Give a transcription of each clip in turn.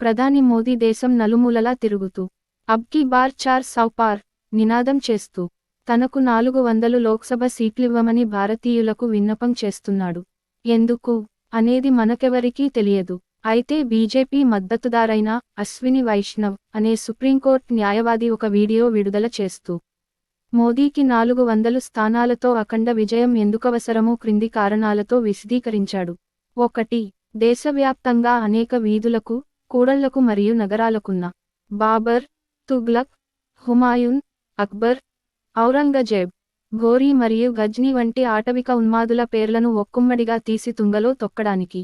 ప్రధాని మోదీ దేశం నలుమూలలా తిరుగుతూ అబ్కి బార్ చార్ సౌపార్ నినాదం చేస్తూ తనకు నాలుగు వందలు లోక్సభ సీట్లివ్వమని భారతీయులకు విన్నపం చేస్తున్నాడు. ఎందుకు? అనేది మనకెవరికీ తెలియదు. అయితే బీజేపీ మద్దతుదారైన అశ్విని వైష్ణవ్ అనే సుప్రీంకోర్టు న్యాయవాది ఒక వీడియో విడుదల చేస్తూ మోదీకి నాలుగు వందలు స్థానాలతో అఖండ విజయం ఎందుకవసరమో క్రింది కారణాలతో విశదీకరించాడు. ఒకటి దేశవ్యాప్తంగా అనేక వీధులకు కూడళ్ళకు మరియు నగరాలకున్న బాబర్ తుగ్లక్ హుమాయూన్ అక్బర్ ఔరంగజేబ్ ఘోరీ మరియు గజ్నీ వంటి ఆటవిక ఉన్మాదుల పేర్లను ఒక్కుమ్మడిగా తీసి తుంగలో తొక్కడానికి.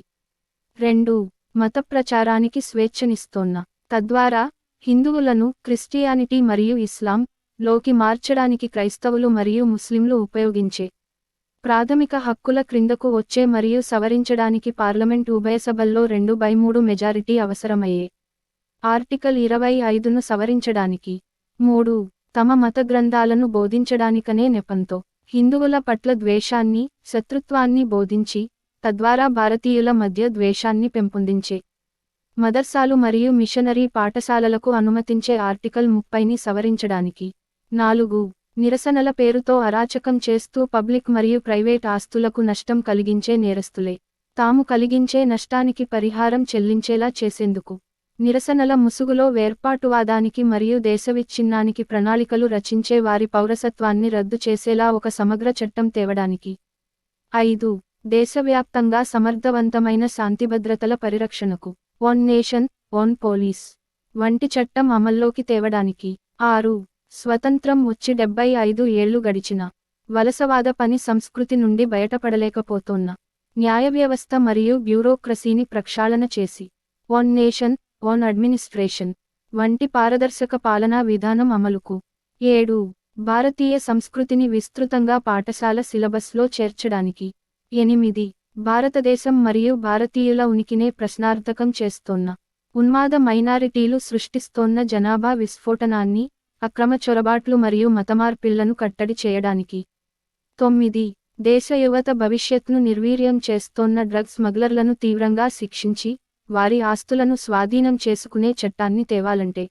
రెండు. మత ప్రచారానికి స్వేచ్ఛనిస్తోన్న. తద్వారా హిందువులను క్రిస్టియానిటీ మరియు ఇస్లాం లోకి మార్చడానికి క్రైస్తవులు మరియు ముస్లింలు ఉపయోగించే ప్రాథమిక హక్కుల క్రిందకు వచ్చే మరియు సవరించడానికి పార్లమెంట్ ఉభయసభల్లో రెండు బై మూడు మెజారిటీ అవసరమయ్యే. ఆర్టికల్ ఇరవై ఐదును సవరించడానికి. మూడు. తమ మత గ్రంథాలను బోధించడానికనే నెపంతో. హిందువుల పట్ల ద్వేషాన్ని శత్రుత్వాన్ని బోధించి తద్వారా భారతీయుల మధ్య ద్వేషాన్ని పెంపొందించే. మదర్సాలు మరియు మిషనరీ పాఠశాలలకు అనుమతించే ఆర్టికల్ ముప్పైని సవరించడానికి. నాలుగు. నిరసనల పేరుతో అరాచకం చేస్తూ పబ్లిక్ మరియు ప్రైవేట్ ఆస్తులకు నష్టం కలిగించే నేరస్తులే. తాము కలిగించే నష్టానికి పరిహారం చెల్లించేలా చేసేందుకు. నిరసనల ముసుగులో వేర్పాటువాదానికి మరియు దేశవిచ్ఛిన్నానికి ప్రణాళికలు రచించే వారి పౌరసత్వాన్ని రద్దు చేసేలా ఒక సమగ్ర చట్టం తేవడానికి. ఐదు. దేశవ్యాప్తంగా సమర్థవంతమైన శాంతిభద్రతల పరిరక్షణకు. One nation one police. వంటి చట్టం అమల్లోకి తేవడానికి. ఆరు. స్వతంత్రం వచ్చి డెబ్బై ఐదు ఏళ్ళు గడిచిన. వలసవాద పని సంస్కృతి నుండి బయటపడలేకపోతోన్న. న్యాయవ్యవస్థ మరియు బ్యూరోక్రసీని ప్రక్షాళన చేసి. One nation one administration. వంటి పారదర్శక పాలనా విధానం అమలుకు. ఏడు. భారతీయ సంస్కృతిని విస్తృతంగా పాఠశాల సిలబస్లో చేర్చడానికి. ఎనిమిది. భారతదేశం మరియు భారతీయుల ఉనికినే ప్రశ్నార్థకం చేస్తోన్న. ఉన్మాద మైనారిటీలు సృష్టిస్తోన్న జనాభా విస్ఫోటనాన్ని అక్రమ చొరబాట్లు మరియు మతమార్పిళ్ళను కట్టడి చేయడానికి. తొమ్మిది. దేశ యువత భవిష్యత్ను నిర్వీర్యం చేస్తోన్న డ్రగ్స్ స్మగ్లర్లను తీవ్రంగా శిక్షించి వారి ఆస్తులను స్వాధీనం చేసుకునే చట్టాన్ని తేవాలంటే.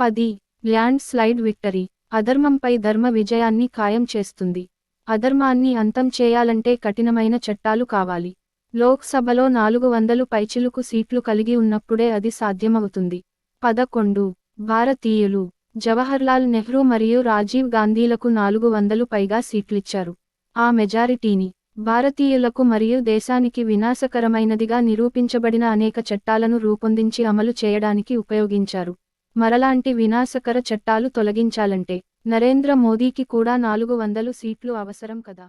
పది. Land slide victory. అధర్మంపై ధర్మ విజయాన్ని ఖాయం చేస్తుంది. అధర్మాన్ని అంతం చేయాలంటే కఠినమైన చట్టాలు కావాలి. లోక్సభలో నాలుగు వందలు పైచిలుకు సీట్లు కలిగి ఉన్నప్పుడే అది సాధ్యమవుతుంది. పదకొండు. భారతీయులు. జవహర్లాల్ నెహ్రూ మరియు రాజీవ్ గాంధీలకు నాలుగు వందలు పైగా సీట్లిచ్చారు. ఆ మెజారిటీని భారతీయులకు మరియు దేశానికి వినాశకరమైనదిగా నిరూపించబడిన అనేక చట్టాలను రూపొందించి అమలు చేయడానికి ఉపయోగించారు. మరలాంటి వినాశకర చట్టాలు తొలగించాలంటే నరేంద్ర మోదీకి కూడా నాలుగు వందలు సీట్లు అవసరం కదా.